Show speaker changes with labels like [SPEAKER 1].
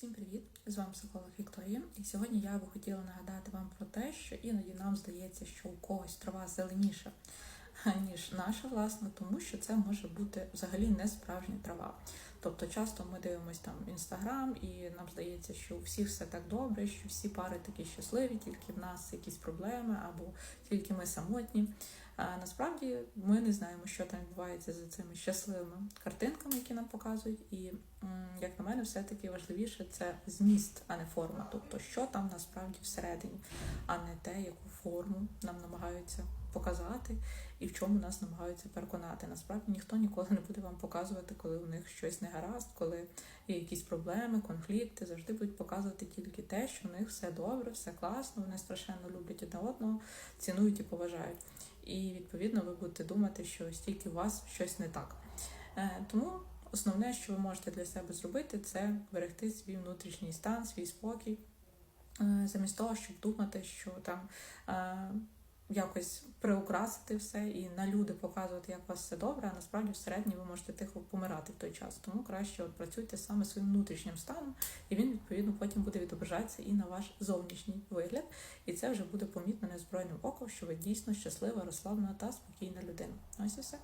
[SPEAKER 1] Всім привіт! З вами психолог Вікторія. І сьогодні я би хотіла нагадати вам про те, що іноді нам здається, що у когось трава зеленіша, ніж наша власна, тому що це може бути взагалі не справжня трава. Тобто часто ми дивимося там інстаграм, і нам здається, що у всіх все так добре, що всі пари такі щасливі, тільки в нас якісь проблеми, або тільки ми самотні. А насправді ми не знаємо, що там відбувається за цими щасливими картинками, які нам показують. І як на мене, все-таки важливіше це зміст, а не форма. Тобто, що там насправді всередині, а не те, яку форму нам намагаються показати і в чому нас намагаються переконати. Насправді ніхто ніколи не буде вам показувати, коли у них щось не гаразд, коли є якісь проблеми, конфлікти. Завжди будуть показувати тільки те, що у них все добре, все класно, вони страшенно люблять одне одного, цінують і поважають. І відповідно ви будете думати, що стільки у вас щось не так. Е, Тому основне, що ви можете для себе зробити, це берегти свій внутрішній стан, свій спокій, е, замість того, щоб думати, що там е, якось приукрасити все і на люди показувати, як у вас все добре, а насправді всередині ви можете тихо помирати в той час. Тому краще от працюйте саме своїм внутрішнім станом, і він відповідно потім буде відображатися і на ваш зовнішній вигляд. І це вже буде помітно незбройним оком, що ви дійсно щаслива, розслаблена та спокійна людина. Ось і все.